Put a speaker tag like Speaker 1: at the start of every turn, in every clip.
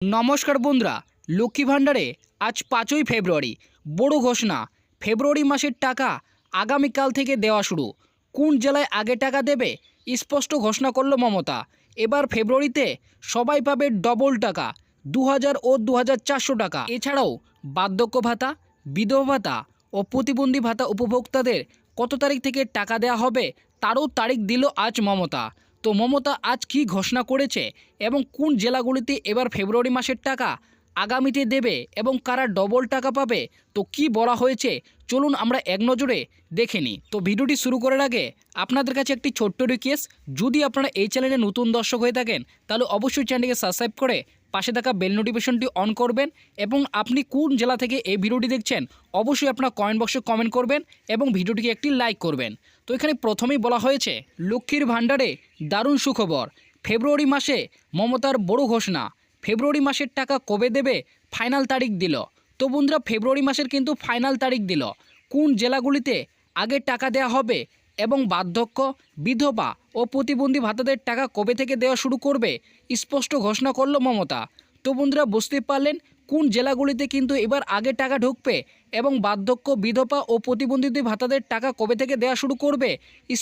Speaker 1: নমস্কার বন্ধুরা, লক্ষ্মী ভাণ্ডারে আজ পাঁচই ফেব্রুয়ারি, বড় ঘোষণা। ফেব্রুয়ারি মাসের টাকা আগামীকাল থেকে দেওয়া শুরু। কোন জেলায় আগে টাকা দেবে, স্পষ্ট ঘোষণা করল মমতা। এবার ফেব্রুয়ারিতে সবাই পাবে ডবল টাকা দু হাজার ও দু হাজার চারশো টাকা। এছাড়াও বার্ধক্য ভাতা, বিধবা ভাতা ও প্রতিবন্ধী ভাতা উপভোক্তাদের কত তারিখ থেকে টাকা দেওয়া হবে, তারও তারিখ দিল আজ মমতা। তো মমতা আজ কি ঘোষণা করেছে এবং কোন জেলাগুলিতে এবার ফেব্রুয়ারি মাসের টাকা আগামীতে দেবে এবং কারা ডবল টাকা পাবে, তো কি বলা হয়েছে, চলুন আমরা এক নজরে দেখে নিই। তো ভিডিওটি শুরু করার আগে আপনাদের কাছে একটি ছোট্ট রিকোয়েস্ট যদি আপনারা এই চ্যানেলে নতুন দর্শক হয়ে থাকেন, তাহলে অবশ্যই চ্যানেলটিকে সাবস্ক্রাইব করে পাশে থাকা বেল নোটিফিকেশনটি অন করবেন এবং আপনি কোন জেলা থেকে এই ভিডিওটি দেখছেন, অবশ্যই আপনার কমেন্ট বক্সে কমেন্ট করবেন এবং ভিডিওটিকে একটি লাইক করবেন। তো এখানে প্রথমেই বলা হয়েছে, লক্ষ্মীর ভাণ্ডারে দারুণ সুখবর। ফেব্রুয়ারি মাসে মমতার বড় ঘোষণা। ফেব্রুয়ারি মাসের টাকা কবে দেবে? ফাইনাল তারিখ দিল। তো বন্ধুরা, ফেব্রুয়ারি মাসের কিন্তু ফাইনাল তারিখ দিল। কোন জেলাগুলিতে আগে টাকা দেওয়া হবে এবং বার্ধক্য, বিধবা ও প্রতিবন্ধী ভাতাদের টাকা কবে থেকে দেওয়া শুরু করবে? স্পষ্ট ঘোষণা করল মমতা। তো বন্ধুরা, বুঝতে পারলেন কোন জেলাগুলিতে কিন্তু এবার আগে টাকা ঢুকবে এবং বার্ধক্য, বিধবা ও প্রতিবন্ধী ভাতাদের টাকা কবে থেকে দেওয়া শুরু করবে?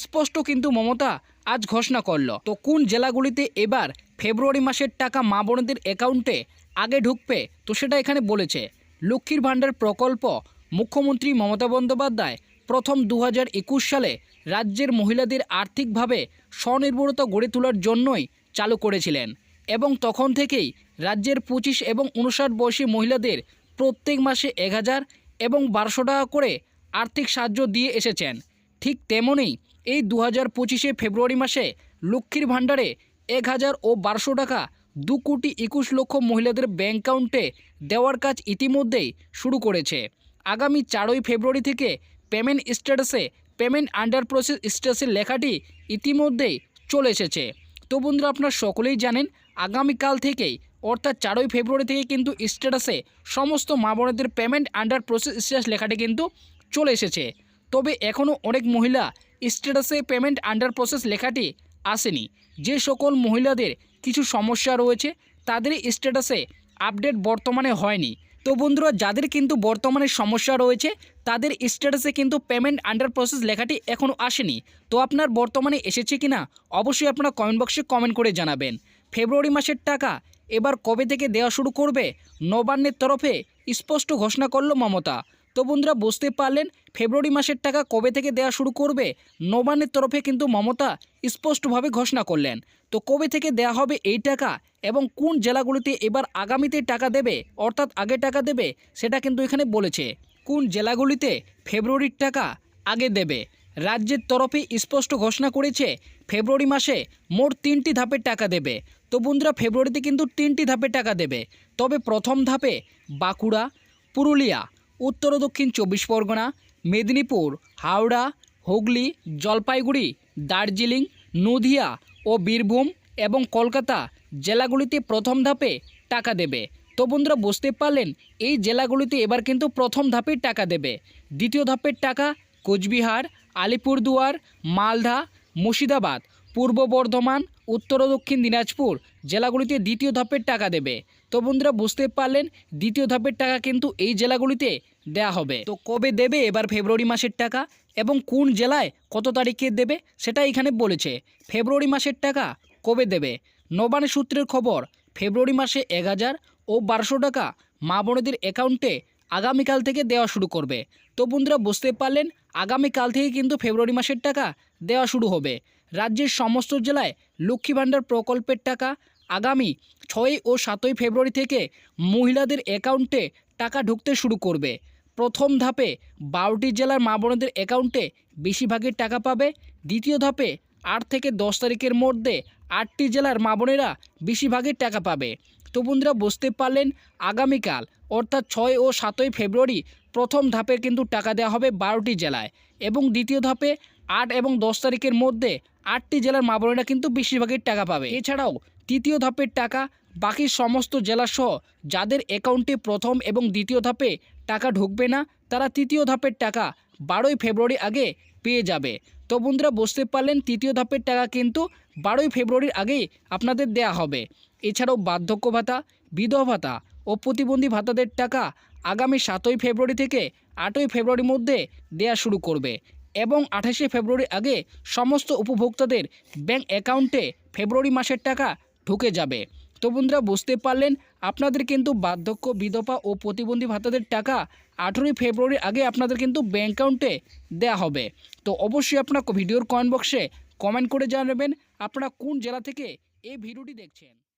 Speaker 1: স্পষ্ট কিন্তু মমতা আজ ঘোষণা করল। তো কোন জেলাগুলিতে এবার ফেব্রুয়ারি মাসের টাকা মা বোনদের অ্যাকাউন্টে আগে ঢুকবে তো সেটা এখানে বলেছে। লক্ষ্মীর ভাণ্ডার প্রকল্প মুখ্যমন্ত্রী মমতা বন্দ্যোপাধ্যায় প্রথম দু হাজার একুশ সালে রাজ্যের মহিলাদের আর্থিকভাবে স্বনির্ভরতা গড়ে তোলার জন্যই চালু করেছিলেন এবং তখন থেকেই রাজ্যের পঁচিশ এবং উনষাট বয়সী মহিলাদের প্রত্যেক মাসে এক হাজার এবং বারোশো টাকা করে আর্থিক সাহায্য দিয়ে এসেছেন। ঠিক তেমনই এই দু হাজার পঁচিশে ফেব্রুয়ারি মাসে লক্ষ্মীর ভাণ্ডারে এক হাজার ও বারোশো টাকা দু কোটি একুশ লক্ষ মহিলাদের ব্যাঙ্ক অ্যাকাউন্টে দেওয়ার কাজ ইতিমধ্যেই শুরু করেছে। আগামী চারই ফেব্রুয়ারি থেকে পেমেন্ট স্ট্যাটাসে পেমেন্ট আন্ডার প্রসেস স্ট্যাটাসের লেখাটি ইতিমধ্যেই চলে এসেছে। তো বন্ধুরা, আপনারা সকলেই জানেন, আগামীকাল থেকেই, অর্থাৎ চারই ফেব্রুয়ারি থেকে কিন্তু স্ট্যাটাসে সমস্ত মা বোনেদের পেমেন্ট আন্ডার প্রসেস স্ট্যাটাস লেখাটি কিন্তু চলে এসেছে। তবে এখনও অনেক মহিলা স্ট্যাটাসে পেমেন্ট আন্ডার প্রসেস লেখাটি আসেনি। যে সকল মহিলাদের কিছু সমস্যা রয়েছে, তাদের স্ট্যাটাসে আপডেট বর্তমানে হয়নি। তো বন্ধুরা, যাদের কিন্তু বর্তমানে সমস্যা রয়েছে, তাদের স্ট্যাটাসে কিন্তু পেমেন্ট আন্ডার প্রসেস লেখাটি এখনও আসেনি। তো আপনার বর্তমানে এসেছে কি না অবশ্যই আপনারা কমেন্ট বক্সে কমেন্ট করে জানাবেন। ফেব্রুয়ারি মাসের টাকা এবার কবে থেকে দেওয়া শুরু করবে, নবান্নের তরফে স্পষ্ট ঘোষণা করল মমতা। তো বন্ধুরা বুঝতে পারলেন ফেব্রুয়ারি মাসের টাকা কবে থেকে দেওয়া শুরু করবে। নবান্নের তরফে কিন্তু মমতা স্পষ্টভাবে ঘোষণা করলেন। তো কবে থেকে দেওয়া হবে এই টাকা এবং কোন জেলাগুলিতে এবার আগামীতে টাকা দেবে, অর্থাৎ আগে টাকা দেবে, সেটা কিন্তু এখানে বলেছে। কোন জেলাগুলিতে ফেব্রুয়ারির টাকা আগে দেবে? রাজ্যের তরফে স্পষ্ট ঘোষণা করেছে, ফেব্রুয়ারি মাসে মোট তিনটি ধাপে টাকা দেবে। তো বন্ধুরা, ফেব্রুয়ারিতে কিন্তু তিনটি ধাপে টাকা দেবে। তবে প্রথম ধাপে বাঁকুড়া, পুরুলিয়া উত্তর ও দক্ষিণ চব্বিশ পরগনা, মেদিনীপুর, হাওড়া, হুগলি, জলপাইগুড়ি, দার্জিলিং, নদিয়া ও বীরভূম এবং কলকাতা জেলাগুলিতে প্রথম ধাপে টাকা দেবে। তো বন্ধুরা, বুঝতে পারলেন? এই জেলাগুলিতে এবার কিন্তু প্রথম ধাপে টাকা দেবে। দ্বিতীয় ধাপের টাকা কোচবিহার, আলিপুরদুয়ার, মালদা, মুর্শিদাবাদ। পূর্ব বর্ধমান, উত্তর ও দক্ষিণ দিনাজপুর জেলাগুলিতে দ্বিতীয় ধাপের টাকা দেবে। তো বন্ধুরা, বুঝতে পারলেন, দ্বিতীয় ধাপের টাকা কিন্তু এই জেলাগুলিতে দেয়া হবে। তো কবে দেবে? এবার ফেব্রুয়ারি মাসের টাকা এবং কোন জেলায় কত তারিখে দেবে সেটা এখানে বলেছে। ফেব্রুয়ারি মাসের টাকা কবে দেবে? নবান্ন সূত্রের খবর, ফেব্রুয়ারি মাসে এক হাজার ও বারোশো টাকা মা বোনেদের অ্যাকাউন্টে আগামীকাল থেকে দেওয়া শুরু করবে। তো বন্ধুরা, বুঝতে পারলেন, আগামীকাল থেকে কিন্তু ফেব্রুয়ারি মাসের টাকা দেওয়া শুরু হবে। রাজ্যের সমস্ত জেলায় লক্ষ্মী ভাণ্ডার প্রকল্পের টাকা আগামী ছয় ও সাতই ফেব্রুয়ারি থেকে মহিলাদের অ্যাকাউন্টে টাকা ঢুকতে শুরু করবে। প্রথম ধাপে বারোটি জেলার মা বোনদের অ্যাকাউন্টে বেশিরভাগের টাকা পাবে। দ্বিতীয় ধাপে আট থেকে দশ তারিখের মধ্যে আটটি জেলার মা বোনেরা বেশিরভাগের টাকা পাবে। তো বন্ধুরা, বুঝতে পারলেন? আগামীকাল, অর্থাৎ ছয় ও সাতই ফেব্রুয়ারি প্রথম ধাপে কিন্তু টাকা দেওয়া হবে বারোটি জেলায় এবং দ্বিতীয় ধাপে আট এবং দশ তারিখের মধ্যে আটটি জেলার মা বোনেরা কিন্তু বেশিরভাগের টাকা পাবে। এছাড়াও তৃতীয় ধাপের টাকা, বাকি সমস্ত জেলাসহ যাদের অ্যাকাউন্টে প্রথম এবং দ্বিতীয় ধাপে টাকা ঢুকবে না, তারা তৃতীয় ধাপের টাকা বারোই ফেব্রুয়ারি আগে পেয়ে যাবে। তো বন্ধুরা, বুঝতে পারলেন, তৃতীয় ধাপের টাকা কিন্তু বারোই ফেব্রুয়ারির আগেই আপনাদের দেয়া হবে। এছাড়াও বার্ধক্য ভাতা, বিধবা ভাতা ও প্রতিবন্ধী ভাতাদের টাকা আগামী সাতই ফেব্রুয়ারি থেকে আটই ফেব্রুয়ারির মধ্যে দেয়া শুরু করবে। এবং আঠাশে ফেব্রুয়ারি আগে সমস্ত উপভোক্তাদের ব্যাংক অ্যাকাউন্টে ফেব্রুয়ারি মাসের টাকা ঢুকে যাবে। তো বন্ধুরা, বুঝতে পারলেন? আপনাদের কিন্তু বার্ধক্য, বিধবা ও প্রতিবন্ধী ভাতাদের টাকা আঠেরোই ফেব্রুয়ারির আগে আপনাদের কিন্তু ব্যাঙ্ক অ্যাকাউন্টে দেওয়া হবে। তো অবশ্যই আপনার ভিডিওর কমেন্ট বক্সে কমেন্ট করে জানাবেন, আপনারা কোন জেলা থেকে এই ভিডিওটি দেখছেন?